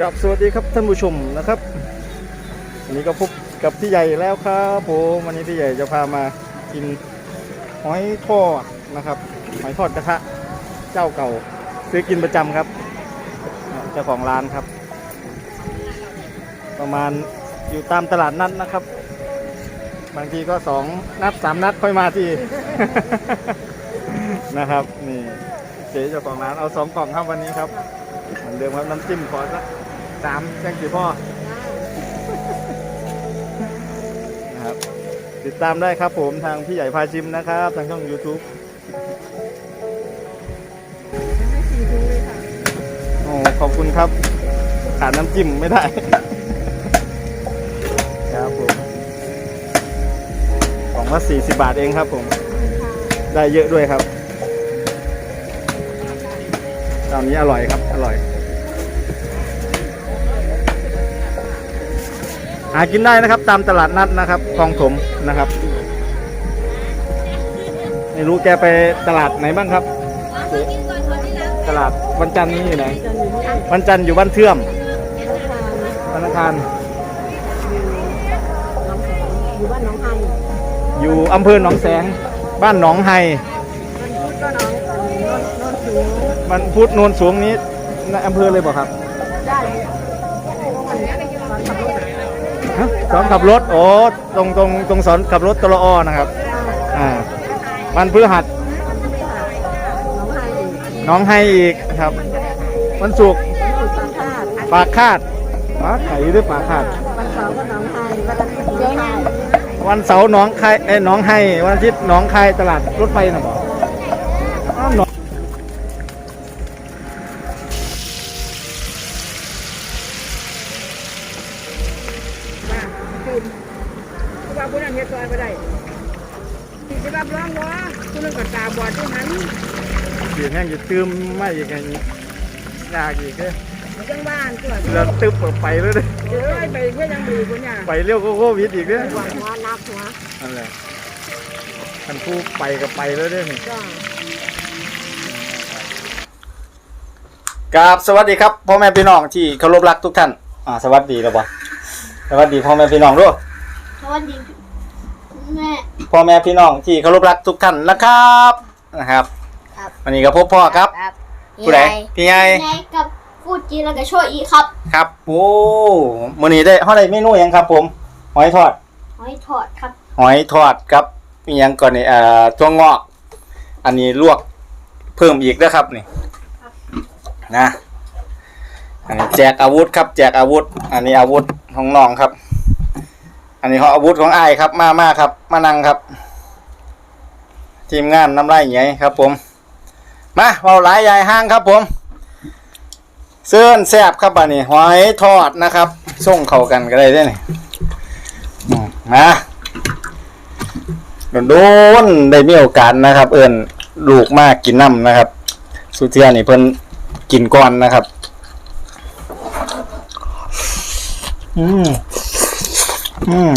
ครับสวัสดีครับท่านผู้ชมนะครับวันนี้ก็พบกับพี่ใหญ่แล้วครับผมวันนี้พี่ใหญ่จะพามากินหอยทอดนะครับหอยทอดกระทะ เจ้าเก่าซื้อกินประจำครับเจ้าของร้านครับ ประมาณอยู่ตามตลาดนัดนะครับ บางทีก็สองนัดสามนัดค่อยมาทีนะครับนี่เจ๊เจ้าของร้านเอาสองกล่องครับวันนี้ครับเหมือนเดิมครับน้ำจิ้มขอสัก สามแจ้งกี่พ่อนะครับ ติดตามได้ครับผมทางพี่ใหญ่พาชิมนะครับ ทางช่อง YouTube โอ้ขอบคุณครับขาดน้ำจิ้มไม่ได้ ครับผมของละ40 บาทเองครับผม ได้เยอะด้วยครับตอนนี้อร่อยครับ อร่อย หากินได้นะครับ ตามตลาดนัดนะครับคลองถมนะครับ ไม่รู้แกไปตลาดไหนบ้างครับ ตลาดวันจันทร์นี่อยู่ไหน วันจันทร์อยู่บ้านเทื่อมวันอังคารอยู่บ้านหน้องไฮอยู่อำเภอหนองแสง บ้านหนองไฮมันก็น้องโน้นโน้นสูงมันพุธโนนสูงนี้ในอำเภอเลยบอกครับ ได้มันขับรถ ฮะ สอนขับรถ โอ้ตรงตรงตรงสอนขับรถตลออนะครับอ่าวันพฤหัสน้องไฮอีกน้องให้อีกครับ วันศุกร์สุดสังฆาตปากคาดปากไข่ด้วยปากคาด วันเสาร์ก็น้องไฮวันอาทิตย์เดี๋ยวนะวันเสาร์หน้องคายเอ้ยหน้องให้วันอาทิตย์หน้องคายตลาดรถไฟนะบอกอ้ คืนเพราะว่าผู้นั้นเฮ็ดซอยบ่ได้ที่จะรับรองว่าผู้นั้นก็ตาบอดด้วยนั้นเสียงแห้งจะตื้มไม่อีกไงยากอีกเลยจังบ้านตัวเราตึ๊บออกไปเลยเด้อเอ้ยไปเพื่อยังดีคนเนี่ยไปเรียวก็โควิดอีกเลยหัวหัวนับหัวนั่นแหละท่านผู้ไปก็ไปแล้วเด้อนี่ก็กราบสวัสดีครับพ่อแม่พี่น้องที่เคารพรักทุกท่าน อ่า สวัสดีแล้วบ่ สวัสดีพ่อแม่พี่น้องด้วยสวัสดีแม่พ่อแม่พี่น้องที่เคารพรักทุกท่านนะครับนะครับครับวันนี้ก็พบพ่อครับผู้ใดพี่ใหญ่ไงกับพูดจีนแล้วก็ช่วยอีกครับ ครับโอ้มื้อนี้ได้เฮาได้เมนูหยังครับ ผมหอยทอดหอยทอดครับหอยทอดครับมีหยังก่อนนี่เอ่อถั่วงอก อันนี้ลวกเพิ่มอีกนะครับนี่นะอันนี้แจกอาวุธครับ แจกอาวุธ อันนี้อาวุธ ของน้องครับ อันนี้ของอาวุธของไอ้ครับ มามาครับ มานั่งครับ ทีมงานน้ำไร่ใหญ่ครับ ผม มาเราหลายยายห้างครับ ผมเสื้อนแซบครับอันนี้หอยทอดนะครับส่งเข้ากันก็ได้ด้อนี่อืมาโดนได้มีโอกาสนะครับ เอิญลูกมากกินน้ำนะครับ สุเทียนี่เพิ่นกินก่อนนะครับ อืม อืม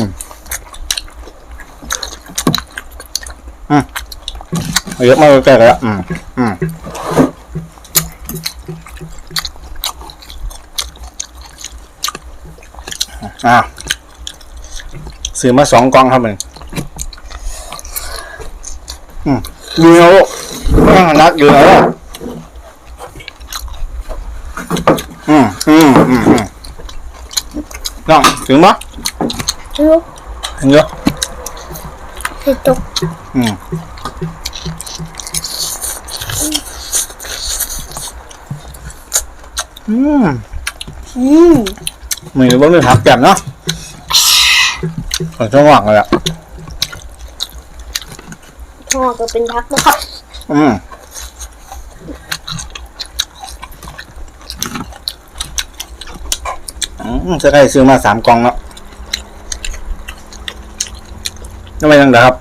อืมเยอะมากเลยแต่ละอืม อืมอ่าซื้อมาสองกองครับมันอืมอยู่เอาอ่านักเอาอืม อืม อืม อืม น้องถึงปะลูกถึงเยอะเห็ดตกอืมอืมอืมมือว่ามือหักแก้มเนาะผมจะหวังเลยอะทอดก็เป็นพักนะครับ อืม อืมจะได้ซื้อมาสามกล่องแล้วทำไมยังเด้อครับ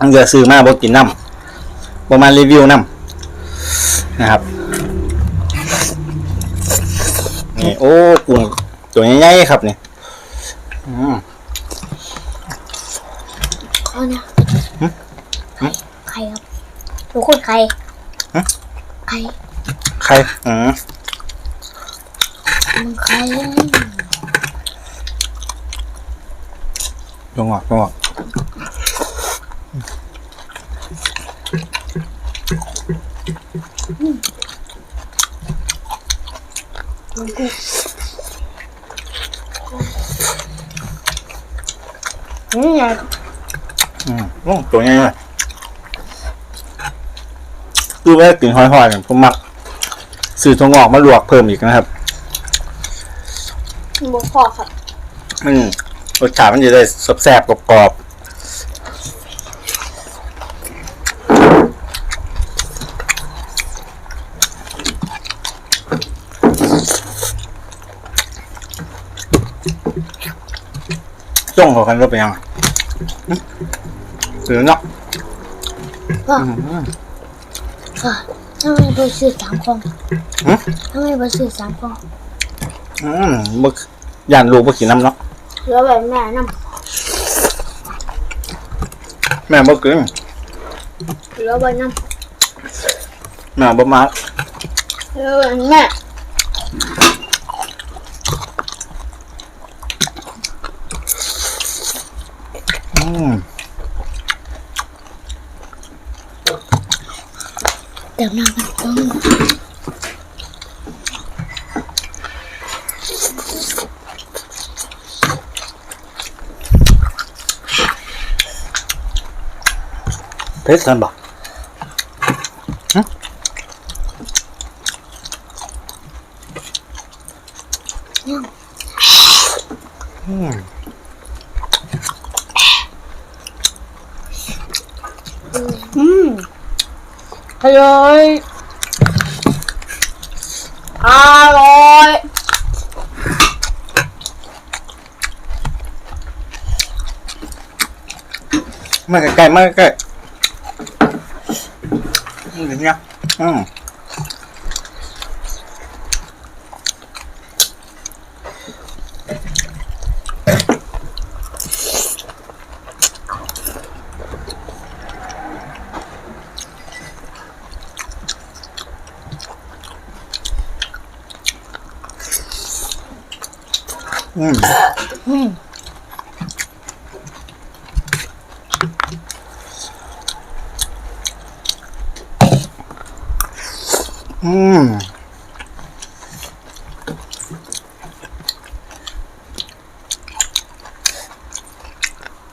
อันเดียวซื้อมาบอกกินน้ำประมาณรีวิวน้ำนะครับ นี่โอ้กุ้งตัวใหญ่ๆครับเนี่ยอืมเอาเนี่ยไข่ครับหนูคนไข่ไข่ใครอืมมันใคร ตัวงอกตัวงอกนี่ไงอืมโอ้ตัวใหญ่เลยคือว่ากินหอยๆเนี่ยผมมักซื้อตัวงอกมาลวกเพิ่มอีกนะครับ บุกพอครับอืม รสชาติมันจะได้แซ่บๆกรอบๆจ้องเขากันก็เป็นยังไงหึหรือเนาะพ่ออืมพ่อทำไมไปซื้อสามกล่องหึทำไมไปซื้อสามกล่องอืมมึกย่านลูกบ่กินน้ำเนาะ เหลือแบบแม่น้แม่บ่กินำเหลือแบบน้แม่บ่มาำเหลือแบบแม่อืมเดี๋ยวน้ำมันต้องเพชรกัน บ่หึอืมอืมอร่อยอร่อย มาใกล้ๆมาใกล้ๆ อืม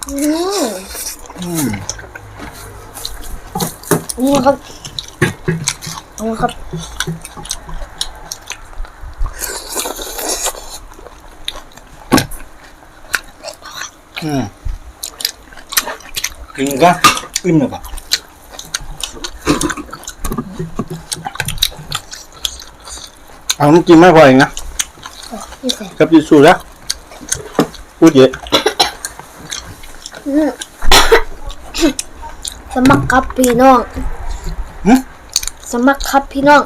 อืมอืมอืมอืมอืมนี่ครับนี่ครับ อืมกินก็อิ่มเลยปะ เอาน้ำจิ้มไม่พออีกนะนี่ใส่กับยิสูแล้วพูดเยอะอืมสมัครครับพี่น้อง หึสมัครครับพี่น้อง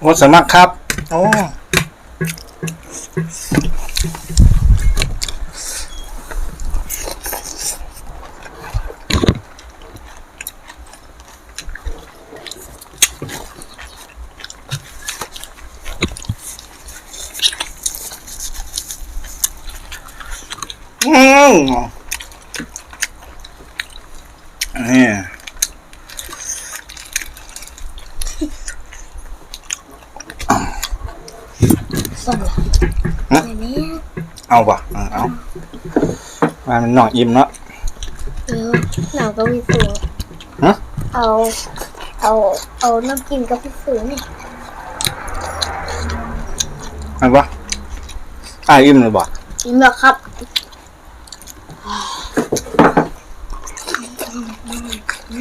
โอ้สมัครครับ โอ้อืม นี่ส่งละฮะอันนี้เอาปะเอาเอามามันหน่องอิ่มเนาะเออหนาวก็พี่สูฮะเอา เอา เอาน้ำกินกับพี่สูนี่เอาปะอ่าอิ่มเลยบ่กินแบบครับ ปา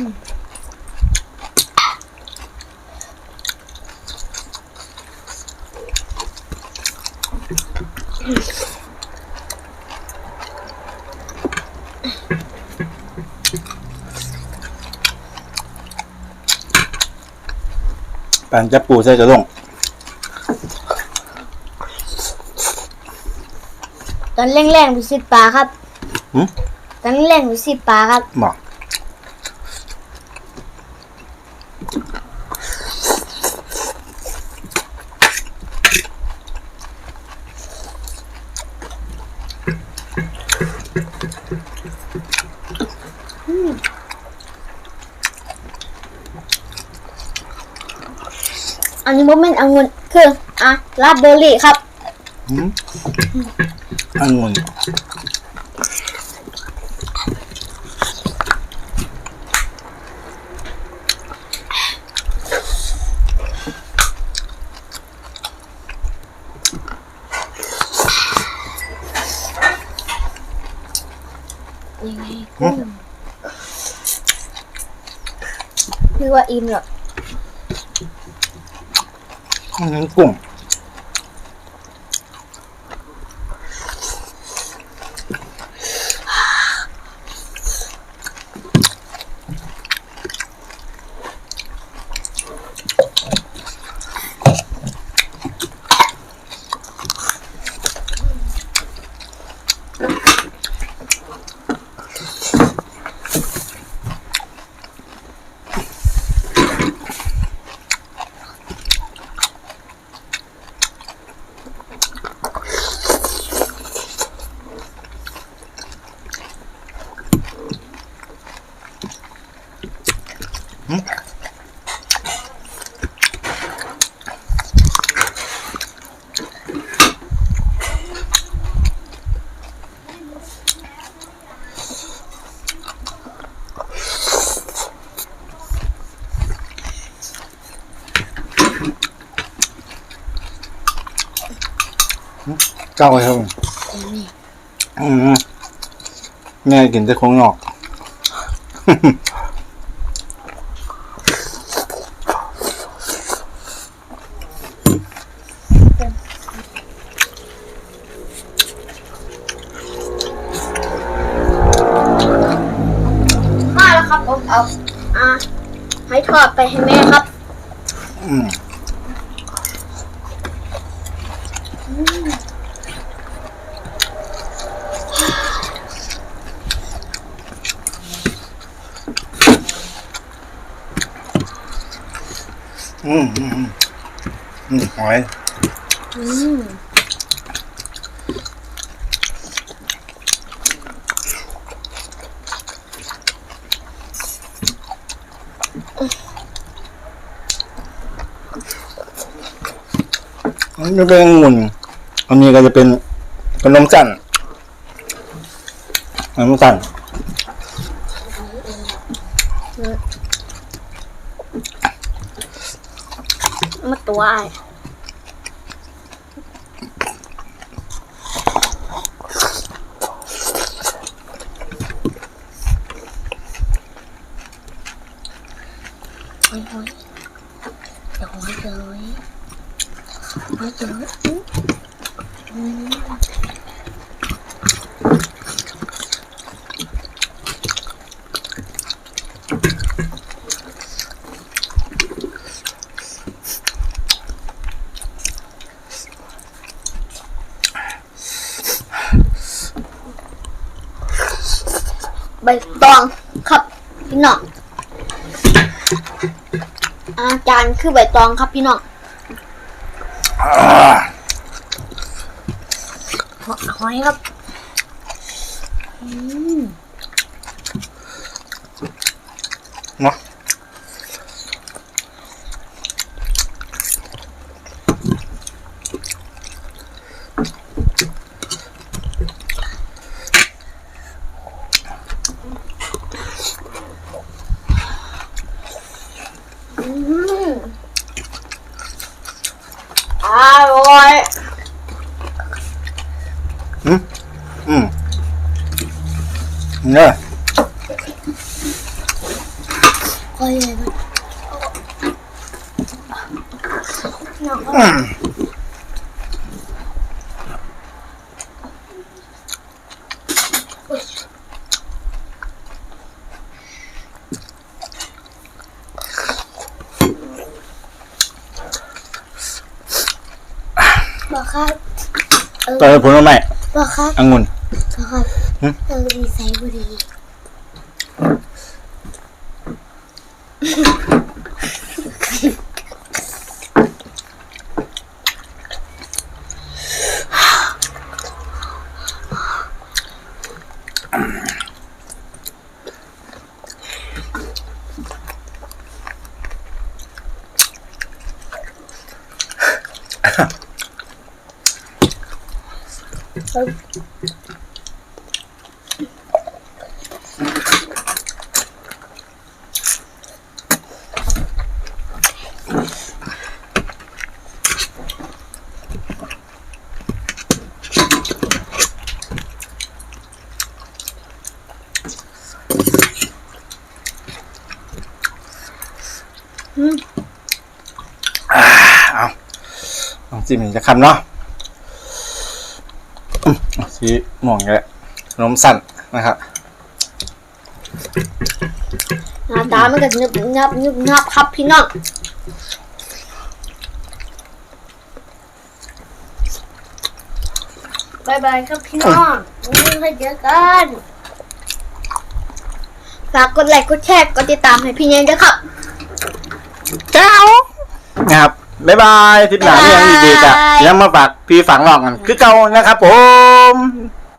นจะปูใส่จะลงตอนแรงๆไปสิปลาครับหึตอนแรงๆไปสิปลาครับบอก อันนี้โมเมนต์องุ่นคืออะลาบเบอร์รี่ครับอืมองุ่นยังไงกุ้งคือว่าอิ่มหรอ กอืม เก้าครับอืมแม่กินแต่ของนอก มาแล้วครับผมเอาอะให้ทอดไปให้แม่ครับ อืม อืมอืมอืมอืมหอยอืมอันนี้เป็นองุ่น อันนี้ก็จะเป็นขนมจันทร์ขนมจันทร์มาตัวไอหอยหอยเดี๋ยวหอยเจอหอยหอยเจออืม ใบตองครับพี่น้อง อาจารย์คือใบตองครับพี่น้องอ หอยครับ อืม เนาะ อืมอร่อย อืมอืมเนี่ยอร่อยเลยน้องก็อืม บอกครับเออต่อไปผลไม้บอกครับองุ่นบอกครับหึเออดีใส่บุหรี เอาลองจิ้มอีกจะคำเนาะ สีม่วงเลยขนมสั้นนะครับหน้าตามันก็นึบงับนึบงับครับพี่น้องบายบายครับพี่น้องวันนี้ค่อยเจอกันฝากกดไลค์กดแชร์กดติดตามให้พี่เนยด้วยครับเจ้านะครับ บ๊ายบายทริปหน้าที่ยังดีๆจะบ๊ายบายยังมาฝากพี่ฝังหลอกกัน คือเก่านะครับผม